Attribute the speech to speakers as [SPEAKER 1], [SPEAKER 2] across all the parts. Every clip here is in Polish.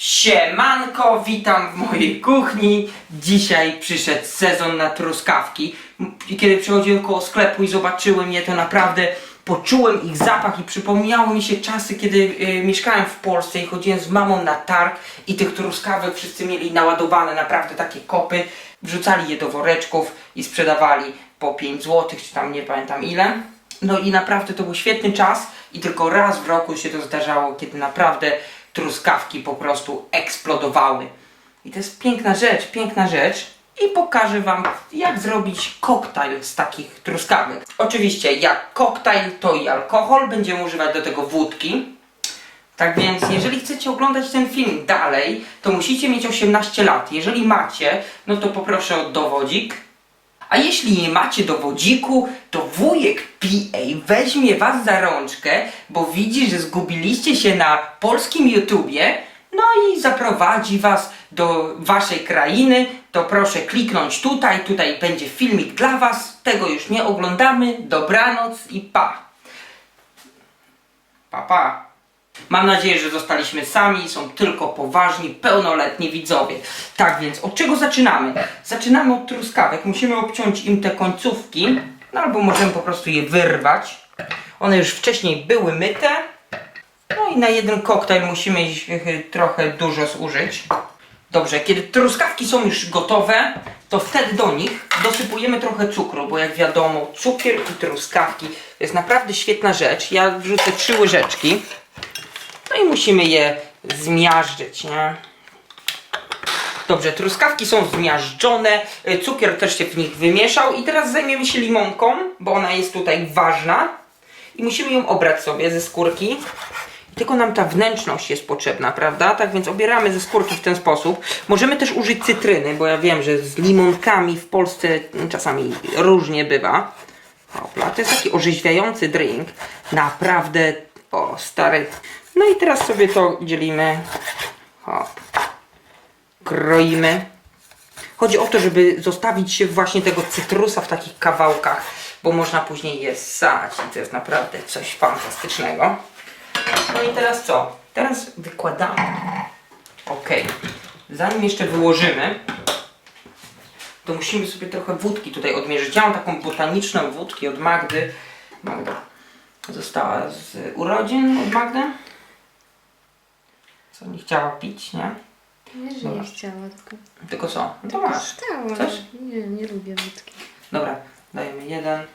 [SPEAKER 1] Siemanko, witam w mojej kuchni. Dzisiaj przyszedł sezon na truskawki. I Kiedy przychodziłem koło sklepu i zobaczyłem je, to naprawdę poczułem ich zapach i przypomniało mi się czasy, kiedy y, mieszkałem w Polsce i chodziłem z mamą na targ i tych truskawek wszyscy mieli naładowane, naprawdę takie kopy. Wrzucali je do woreczków i sprzedawali po 5 zł, czy tam nie pamiętam ile. No i naprawdę to był świetny czas i tylko raz w roku się to zdarzało, kiedy naprawdę truskawki po prostu eksplodowały. I to jest piękna rzecz, piękna rzecz. I pokażę Wam, jak zrobić koktajl z takich truskawek. Oczywiście, jak koktajl, to i alkohol. Będziemy używać do tego wódki. Tak więc, jeżeli chcecie oglądać ten film dalej, to musicie mieć 18 lat. Jeżeli macie, no to poproszę o dowodzik. A jeśli nie macie dowodziku, to wujek PA weźmie was za rączkę, bo widzi, że zgubiliście się na polskim YouTubie, no i zaprowadzi was do waszej krainy. To proszę kliknąć tutaj, tutaj będzie filmik dla was. Tego już nie oglądamy. Dobranoc i pa. Pa, pa. Mam nadzieję, że zostaliśmy sami, są tylko poważni, pełnoletni widzowie. Tak więc, od czego zaczynamy? Zaczynamy od truskawek. Musimy obciąć im te końcówki, no albo możemy po prostu je wyrwać. One już wcześniej były myte. No i na jeden koktajl musimy ich e, trochę dużo zużyć. Dobrze, kiedy truskawki są już gotowe, to wtedy do nich dosypujemy trochę cukru, bo jak wiadomo, cukier i truskawki to jest naprawdę świetna rzecz. Ja wrzucę trzy łyżeczki. No i musimy je zmiażdżyć, nie? Dobrze, truskawki są zmiażdżone, y, cukier też się w nich wymieszał i teraz zajmiemy się limonką, bo ona jest tutaj ważna i musimy ją obrać sobie ze skórki. Tylko nam ta wnętrzność jest potrzebna, prawda? Tak więc obieramy ze skórki w ten sposób. Możemy też użyć cytryny, bo ja wiem, że z limonkami w Polsce mm, czasami różnie bywa. Hopla, to jest taki orzeźwiający drink. Naprawdę, o stary. No i teraz sobie to dzielimy. Hop. Kroimy. Chodzi o to, żeby zostawić się właśnie tego cytrusa w takich kawałkach, bo można później je ssać i to jest naprawdę coś fantastycznego. No i teraz co? Teraz wykładamy. Ok. Zanim jeszcze wyłożymy, to musimy sobie trochę wódki tutaj odmierzyć. Ja mam taką botaniczną wódkę od Magdy. Magda została z urodzin od Magdy. Co nie chciała pić, nie?
[SPEAKER 2] Nie, że
[SPEAKER 1] Dobra.
[SPEAKER 2] nie chciała, tylko...
[SPEAKER 1] Tylko co? No to masz.
[SPEAKER 2] Stała.
[SPEAKER 1] Chcesz?
[SPEAKER 2] Nie, nie lubię wódki.
[SPEAKER 1] Dobra, dajemy jeden.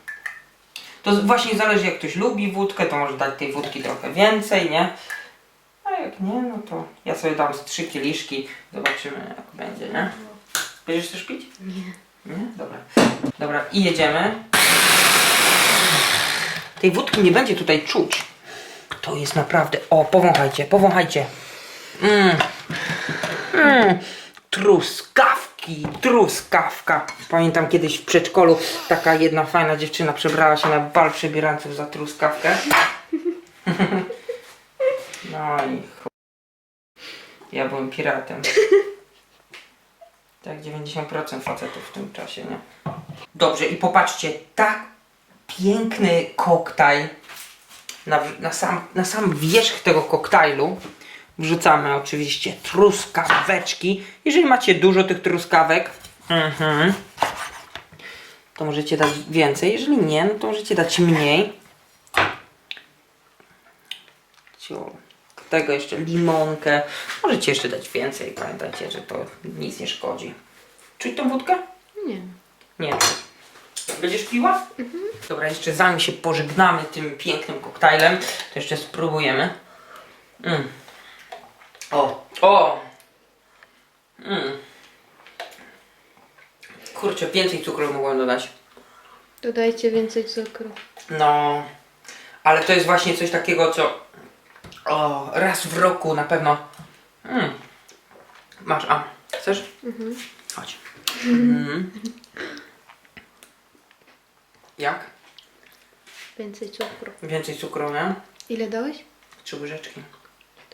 [SPEAKER 1] To z- właśnie zależy jak ktoś lubi wódkę, to może dać tej wódki trochę więcej, nie? A jak nie, no to ja sobie dam z trzy kieliszki, zobaczymy jak będzie, nie? Będziesz też pić?
[SPEAKER 2] Nie.
[SPEAKER 1] Nie? Dobra. Dobra, i jedziemy. Tej wódki nie będzie tutaj czuć. To jest naprawdę... O, powąchajcie, powąchajcie. Mmm. Mmm. Truskawki, truskawka. Pamiętam kiedyś w przedszkolu taka jedna fajna dziewczyna przebrała się na bal przebieranców za truskawkę. No i. Ja byłem piratem. Tak, 90% facetów w tym czasie, nie? Dobrze, i popatrzcie, tak piękny koktajl. Na, na, sam, na sam wierzch tego koktajlu wrzucamy oczywiście truskaweczki. Jeżeli macie dużo tych truskawek, mhm, to możecie dać więcej. Jeżeli nie, no to możecie dać mniej. Tego jeszcze limonkę. Możecie jeszcze dać więcej. Pamiętajcie, że to nic nie szkodzi. Czuć tą wódkę?
[SPEAKER 2] Nie.
[SPEAKER 1] Nie. Będziesz piła? Dobra, jeszcze zanim się pożegnamy tym pięknym koktajlem, to jeszcze spróbujemy. Mm. O, o! Mm. Kurczę, więcej cukru mogłem dodać.
[SPEAKER 2] Dodajcie więcej cukru.
[SPEAKER 1] No, ale to jest właśnie coś takiego, co o, raz w roku na pewno. Mm. Masz, a chcesz?
[SPEAKER 2] Mhm.
[SPEAKER 1] Chodź. Mm. Jak?
[SPEAKER 2] Więcej cukru.
[SPEAKER 1] Więcej cukru, nie?
[SPEAKER 2] Ile dałeś?
[SPEAKER 1] Trzy łyżeczki.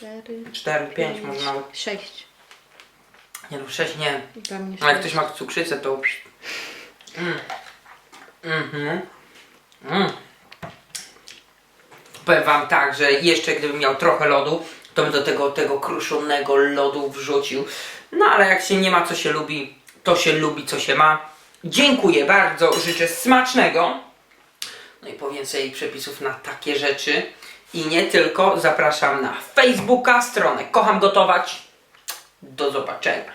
[SPEAKER 2] Cztery.
[SPEAKER 1] Cztery, pięć, może nawet.
[SPEAKER 2] Sześć.
[SPEAKER 1] Nie no, sześć nie.
[SPEAKER 2] Dla mnie
[SPEAKER 1] A jak ktoś ma cukrzycę, to... psz. Mm. Mhm. Mm. Powiem wam tak, że jeszcze gdybym miał trochę lodu, to bym do tego, tego kruszonego lodu wrzucił. No ale jak się nie ma, co się lubi, to się lubi, co się ma. Dziękuję bardzo, życzę smacznego. No i po więcej przepisów na takie rzeczy. I nie tylko, zapraszam na Facebooka, stronę Kocham Gotować. Do zobaczenia.